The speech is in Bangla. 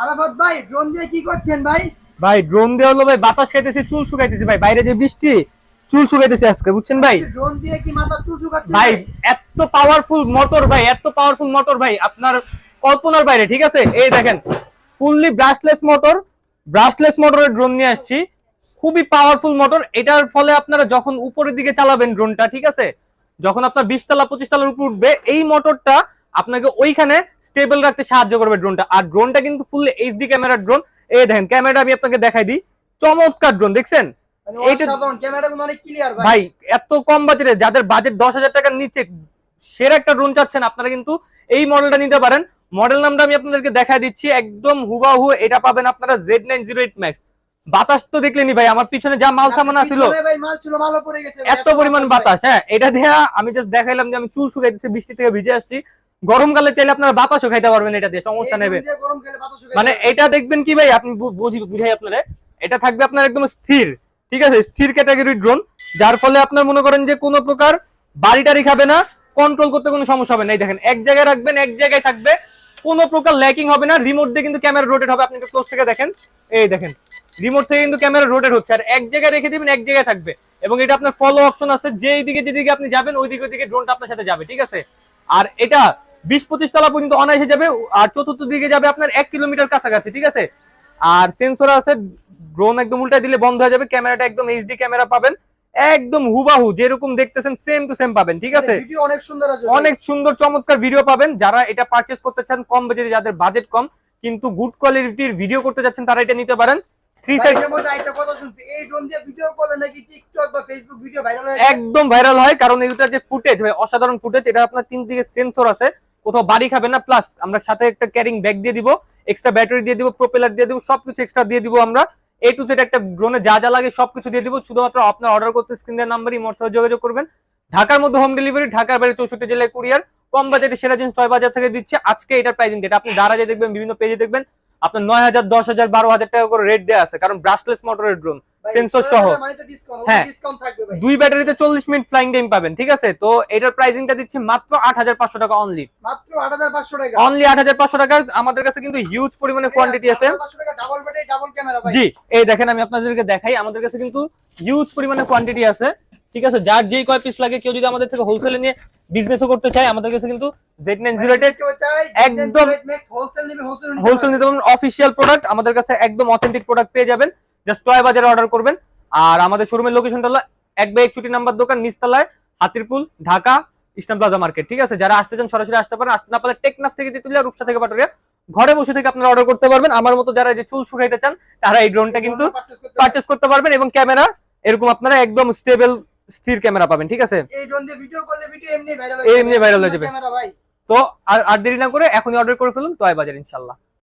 আরাফাত ভাই ড্রোন দিয়ে কি করছেন ভাই? ভাই ড্রোন দিয়ে হলো ভাই বাতাস খাইতেছি চুল শুকাইতেছি ভাই। বাইরে যে বৃষ্টি চুল শুকাইতেছি আজকে বুঝছেন ভাই? ড্রোন দিয়ে কি মাথা চুল শুকাচ্ছেন ভাই এত পাওয়ারফুল মোটর ভাই এত পাওয়ারফুল মোটর ভাই আপনার কল্পনার বাইরে ঠিক আছে? এই দেখেন ফুললি ব্রাশলেস মোটর ব্রাশলেস মোটরের ড্রোন নিয়ে আসছি। খুবই পাওয়ারফুল মোটর এটার ফলে আপনারা যখন উপরের দিকে চালাবেন ড্রোনটা ঠিক আছে? যখন আপনার বিশ তলা পঁচিশ তালার উপর উঠবে এই মোটরটা আপনাকে ওইখানে স্টেবল রাখতে সাহায্য করবে ড্রোনটা আর ড্রোনটা কিন্তু ফুললি এইচডি ক্যামেরার ড্রোন এই দেখেন ক্যামেরাটা আমি আপনাকে দেখাই দিই। চমৎকার ড্রোন দেখছেন? মানে ভাই। এত কম বাজেটে যাদের বাজেট দশ হাজার টাকার নিচে সেরা একটা ড্রোন চাচ্ছেন আপনারা কিন্তু এই মডেলটা নিতে পারেন। মডেল নামটা আমি আপনাদেরকে দেখাই দিচ্ছি একদম হুবাহু এটা পাবেন আপনারা Z nine zero eight max বাতাস তো দেখলেনি ভাই আমার পিছনে যা মাল সামান আসছিল এত পরিমাণ বাতাস হ্যাঁ এটা দেয়া আমি জাস্ট দেখাইলাম যে আমি চুল শুকাইতেছি বৃষ্টি থেকে ভিজে আসছি। গরমকালে চাইলে আপনারা বাতাসও খাইতে পারবেন এটা দিয়ে সমস্যা নেবে মানে এটা দেখবেন কি ভাই আপনি বুঝাই আপনারা এটা থাকবে আপনার একদম স্থির ঠিক আছে? স্থির ক্যাটাগরি ড্রোন যার ফলে আপনার মনে করেন যে কোনো প্রকার বাড়ি টাড়ি খাবে না কন্ট্রোল করতে কোনো সমস্যা হবে না। এই দেখেন এক জায়গায় রাখবেন এক জায়গায় থাকবে কোনো প্রকার ল্যাকিং হবে না রিমোট দিয়ে কিন্তু ক্যামেরা রোটেট হবে। আপনি ক্লোজ থেকে দেখেন এই দেখেন রিমোট থেকে কিন্তু ক্যামেরা রোটেট হচ্ছে। আর এক জায়গায় রেখে দিবেন এক জায়গায় থাকবে। এবং এটা আপনার ফলো অপশন আছে যেই দিকে যেদিকে আপনি যাবেন ওই দিকে ওইদিকে ড্রোনটা আপনার সাথে যাবে ঠিক আছে? আর এটা বিশ পঁচিশ তলা পর্যন্ত অনায়াসে যাবে আর চতুর্থ দিকে যাবে আপনার এক কিলোমিটার কাছাকাছি ঠিক আছে? আর সেন্সর আছে ড্রোন একদম উল্টা দিলে বন্ধ হয়ে যাবে ক্যামেরাটা একদম এইচডি ক্যামেরা পাবেন একদম হুবাহু যেরকম দেখতেছেন সেম টু সেম পাবেন ঠিক আছে? অনেক সুন্দর অনেক সুন্দর চমৎকার ভিডিও পাবেন। যারা এটা পারচেজ করতে চান কম বাজেটে যাদের বাজেট কম কিন্তু গুড কোয়ালিটির ভিডিও করতে যাচ্ছেন তারা এটা নিতে পারেন। থ্রি ভাই, মধ্যে আরেকটা কথা শুনছি এই ড্রোন দিয়ে ভিডিও করলে নাকি টিকটক বা ফেসবুক ভিডিও ভাইরাল একদম ভাইরাল হয় কারণ এটার যে ফুটেজ অসাধারণ ফুটেজ এটা আপনার তিন দিকে সেন্সর আছে। কোথাও বাড়ি খাবে না প্লাস আমরা সাথে একটা ক্যারিং ব্যাগ দিয়ে দিব এক্সট্রা ব্যাটারি দিয়ে দিব প্রোপেলার দিয়ে দিব সবকিছু এক্সট্রা দিয়ে দিব আমরা। এ টু জেড একটা ড্রোনে যা যা লাগে সবকিছু দিয়ে দিব শুধুমাত্র আপনার অর্ডার করতে স্ক্রিনের নাম্বারই মোট সাথে যোগাযোগ করবেন। ঢাকার মধ্যে হোম ডেলিভারি ঢাকার বাইরে চৌষট্টি জেলায় কুরিয়ার কম বাজেটে সেরা জিনিস ছয় বাজার থেকে দিচ্ছে। আজকে এটার প্রাইসিং যেটা আপনি দারাজে দেখবেন বিভিন্ন পেজে দেখবেন আপনার নয় হাজার দশ হাজার বারো হাজার টাকা করে রেট দেওয়া আছে কারণ ব্রাশলেস মোটরের ড্রোন সেন্সর সহ। হ্যাঁ। দুই ব্যাটারিতে চল্লিশ মিনিট ফ্লাইং টাইম পাবেন ঠিক আছে? তো এটার প্রাইসিংটা দিচ্ছে মাত্র আট হাজার পাঁচশো টাকা অনলি মাত্র 8500 টাকা। অনলি আট হাজার পাঁচশো টাকা। আমাদের কাছে কিন্তু হিউজ পরিমাণে কোয়ান্টিটি আছে। 8500 টাকা ডাবল ব্যাটারি ডাবল ক্যামেরা ভাই। জি এই দেখেন আমি আপনাদেরকে দেখাই। আমাদের কাছে কিন্তু হিউজ পরিমাণে কোয়ান্টিটি আছে। ঠিক আছে যার যেই কয় পিস লাগে কেউ যদি আমাদের থেকে হোলসেলে নিয়ে বিজনেসও করতে চায় আমাদের কাছে কিন্তু জেড নাইন জিরো যদি কেউ চায় একদম হোলসেল নেবে হোলসেল হোলসেল নিতে পারবেন। অফিসিয়াল প্রোডাক্ট আমাদের কাছে একদম অথেন্টিক প্রোডাক্ট পেয়ে যাবেন। জাস্ট টয় বাজারে অর্ডার করবেন। আর আমাদের শোরুমের লোকেশনটা হলো এক বাই নাম্বার দোকান নিচতলায় Hatirpool Dhaka. Eastern plaza market ঠিক আছে? যারা আসতে চান সরাসরি আসতে পারেন। আসতে না পারলে টেকনাফ থেকে তেতুলিয়া রূপসা থেকে পাটুরিয়া ঘরে বসে থেকে আপনারা অর্ডার করতে পারবেন। আমার মতো যারা যে চুল শুকাইতে চান তারা এই ড্রোনটা কিন্তু পারচেস করতে পারবেন। এবং ক্যামেরা এরকম আপনারা একদম স্টেবল স্থির ক্যামেরা পাবেন ঠিক আছে? এই ড্রোন দিয়ে ভিডিও করলে ভিডিও এমনি ভাইরাল হয়ে যাবে। ক্যামেরা ভাই। তো আর আর দেরি না করে এখনই অর্ডার করে ফেলুন টয় বাজার ইনশাল্লাহ।